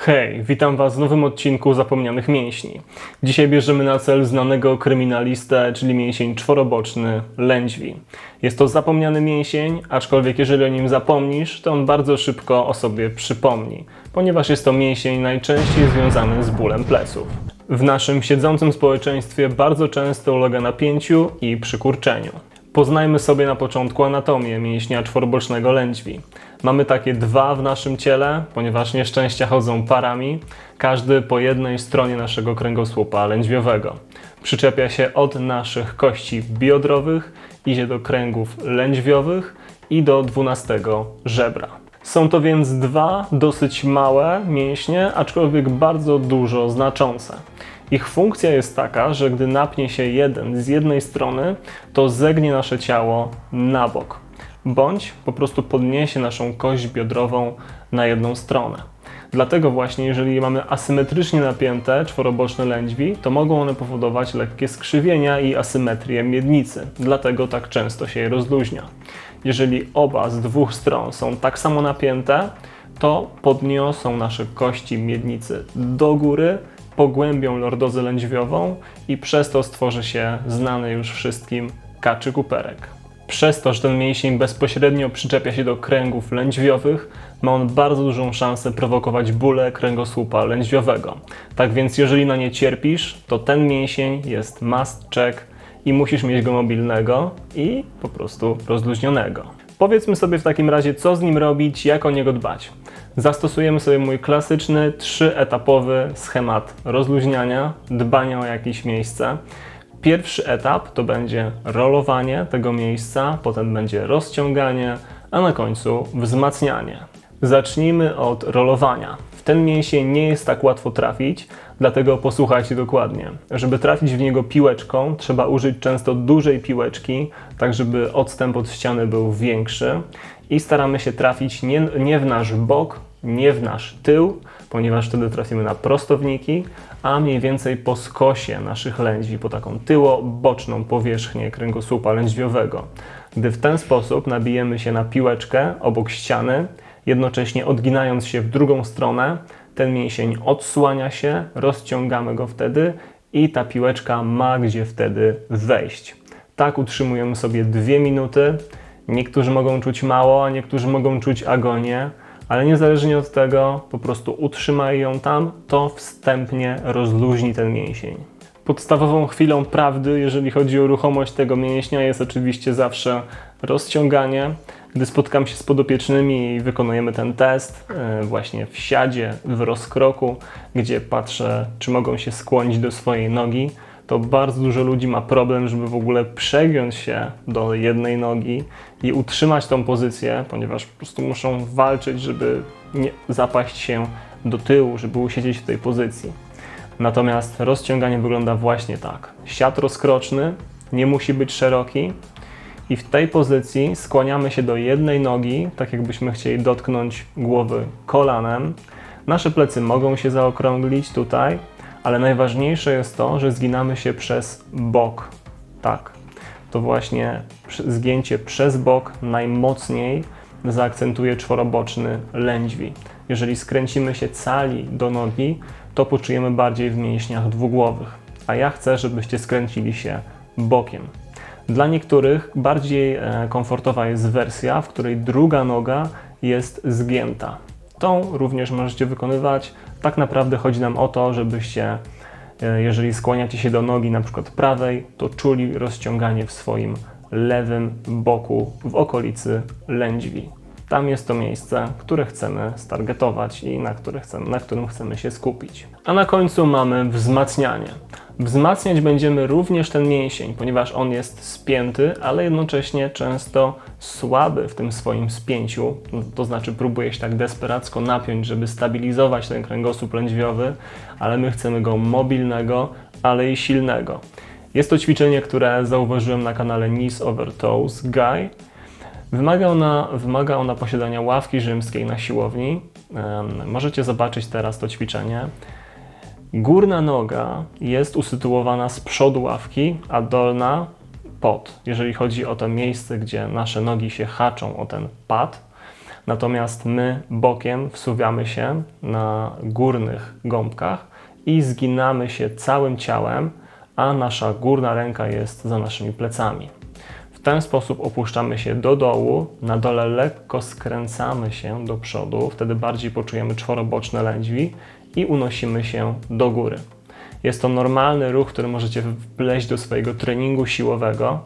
Hej, witam Was w nowym odcinku Zapomnianych Mięśni. Dzisiaj bierzemy na cel znanego kryminalistę, czyli mięsień czworoboczny lędźwi. Jest to zapomniany mięsień, aczkolwiek jeżeli o nim zapomnisz, to on bardzo szybko o sobie przypomni, ponieważ jest to mięsień najczęściej związany z bólem pleców. W naszym siedzącym społeczeństwie bardzo często ulega napięciu i przykurczeniu. Poznajmy sobie na początku anatomię mięśnia czworobocznego lędźwi. Mamy takie dwa w naszym ciele, ponieważ nieszczęścia chodzą parami, każdy po jednej stronie naszego kręgosłupa lędźwiowego. Przyczepia się od naszych kości biodrowych, idzie do kręgów lędźwiowych i do dwunastego żebra. Są to więc dwa dosyć małe mięśnie, aczkolwiek bardzo dużo znaczące. Ich funkcja jest taka, że gdy napnie się jeden z jednej strony, to zegnie nasze ciało na bok, bądź po prostu podniesie naszą kość biodrową na jedną stronę. Dlatego właśnie, jeżeli mamy asymetrycznie napięte czworoboczne lędźwi, to mogą one powodować lekkie skrzywienia i asymetrię miednicy. Dlatego tak często się je rozluźnia. Jeżeli oba z dwóch stron są tak samo napięte, to podniosą nasze kości miednicy do góry, pogłębią lordozę lędźwiową i przez to stworzy się znany już wszystkim kaczy kuperek. Przez to, że ten mięsień bezpośrednio przyczepia się do kręgów lędźwiowych, ma on bardzo dużą szansę prowokować bóle kręgosłupa lędźwiowego. Tak więc jeżeli na nie cierpisz, to ten mięsień jest must check i musisz mieć go mobilnego i po prostu rozluźnionego. Powiedzmy sobie w takim razie, co z nim robić, jak o niego dbać. Zastosujemy sobie mój klasyczny, trzyetapowy schemat rozluźniania, dbania o jakieś miejsce. Pierwszy etap to będzie rolowanie tego miejsca, potem będzie rozciąganie, a na końcu wzmacnianie. Zacznijmy od rolowania. W ten mięsień nie jest tak łatwo trafić, dlatego posłuchajcie dokładnie. Żeby trafić w niego piłeczką, trzeba użyć często dużej piłeczki, tak żeby odstęp od ściany był większy. I staramy się trafić nie, nie w nasz bok, nie w nasz tył, ponieważ wtedy trafimy na prostowniki, a mniej więcej po skosie naszych lędźwi, po taką tyło-boczną powierzchnię kręgosłupa lędźwiowego. Gdy w ten sposób nabijemy się na piłeczkę obok ściany, jednocześnie odginając się w drugą stronę, ten mięsień odsłania się, rozciągamy go wtedy i ta piłeczka ma gdzie wtedy wejść. Tak utrzymujemy sobie dwie minuty. Niektórzy mogą czuć mało, a niektórzy mogą czuć agonię ale niezależnie od tego, po prostu utrzymaj ją tam, to wstępnie rozluźni ten mięsień. Podstawową chwilą prawdy, jeżeli chodzi o ruchomość tego mięśnia, jest oczywiście zawsze rozciąganie. Gdy spotkam się z podopiecznymi i wykonujemy ten test, e, właśnie w siadzie, w rozkroku, gdzie patrzę, czy mogą się skłonić do swojej nogi, to bardzo dużo ludzi ma problem, żeby w ogóle przegiąć się do jednej nogi i utrzymać tą pozycję, ponieważ po prostu muszą walczyć, żeby nie zapaść się do tyłu, żeby usiedzieć w tej pozycji. Natomiast rozciąganie wygląda właśnie tak. Siat rozkroczny nie musi być szeroki i w tej pozycji skłaniamy się do jednej nogi, tak jakbyśmy chcieli dotknąć głowy kolanem. Nasze plecy mogą się zaokrąglić tutaj, ale najważniejsze jest to, że zginamy się przez bok. Tak, to właśnie zgięcie przez bok najmocniej zaakcentuje czworoboczny lędźwi. Jeżeli skręcimy się cali do nogi, to poczujemy bardziej w mięśniach dwugłowych, a ja chcę, żebyście skręcili się bokiem. Dla niektórych bardziej e, komfortowa jest wersja, w której druga noga jest zgięta. Tą również możecie wykonywać. Tak naprawdę chodzi nam o to, żebyście, e, jeżeli skłaniacie się do nogi na przykład prawej, to czuli rozciąganie w swoim lewym boku w okolicy lędźwi. Tam jest to miejsce, które chcemy stargetować i na, które chcemy, na którym chcemy się skupić. A na końcu mamy wzmacnianie. Wzmacniać będziemy również ten mięsień, ponieważ on jest spięty, ale jednocześnie często słaby w tym swoim spięciu. To znaczy próbuje się tak desperacko napiąć, żeby stabilizować ten kręgosłup lędźwiowy, ale my chcemy go mobilnego, ale i silnego. Jest to ćwiczenie, które zauważyłem na kanale Knees Over Toes Guy. Wymaga ona, wymaga ona posiadania ławki rzymskiej na siłowni. Możecie zobaczyć teraz to ćwiczenie. Górna noga jest usytuowana z przodu ławki, a dolna pod, jeżeli chodzi o to miejsce, gdzie nasze nogi się haczą o ten pad. Natomiast my bokiem wsuwiamy się na górnych gąbkach i zginamy się całym ciałem, a nasza górna ręka jest za naszymi plecami. W ten sposób opuszczamy się do dołu, na dole lekko skręcamy się do przodu, wtedy bardziej poczujemy czworoboczne lędźwi i unosimy się do góry. Jest to normalny ruch, który możecie wpleść do swojego treningu siłowego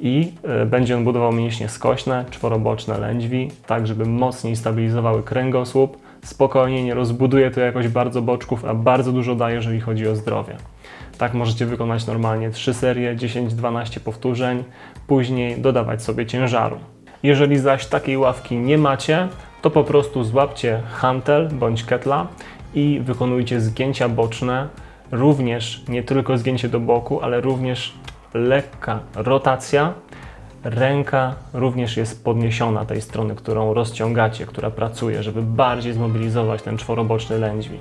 i y, będzie on budował mięśnie skośne, czworoboczne lędźwi, tak żeby mocniej stabilizowały kręgosłup. Spokojnie, nie rozbuduje to jakoś bardzo boczków, a bardzo dużo daje, jeżeli chodzi o zdrowie. Tak możecie wykonać normalnie 3 serie, 10-12 powtórzeń, później dodawać sobie ciężaru. Jeżeli zaś takiej ławki nie macie, to po prostu złapcie hantel bądź ketla i wykonujcie zgięcia boczne, również nie tylko zgięcie do boku, ale również lekka rotacja. Ręka również jest podniesiona tej strony, którą rozciągacie, która pracuje, żeby bardziej zmobilizować ten czworoboczny lędźwi.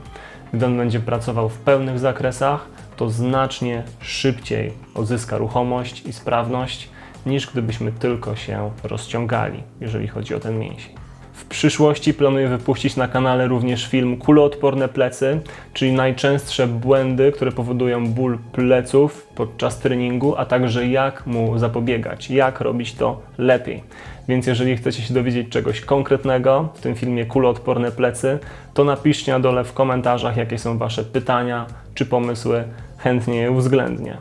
Gdy on będzie pracował w pełnych zakresach, to znacznie szybciej odzyska ruchomość i sprawność, niż gdybyśmy tylko się rozciągali, jeżeli chodzi o ten mięsień. Przyszłości planuję wypuścić na kanale również film Kuloodporne plecy, czyli najczęstsze błędy, które powodują ból pleców podczas treningu, a także jak mu zapobiegać, jak robić to lepiej. Więc jeżeli chcecie się dowiedzieć czegoś konkretnego w tym filmie Kuloodporne plecy, to napiszcie na dole w komentarzach, jakie są Wasze pytania czy pomysły, chętnie je uwzględnię.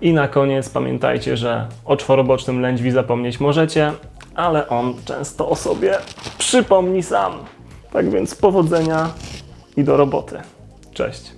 I na koniec pamiętajcie, że o czworobocznym lędźwi zapomnieć możecie, ale on często o sobie przypomni sam. Tak więc powodzenia i do roboty. Cześć.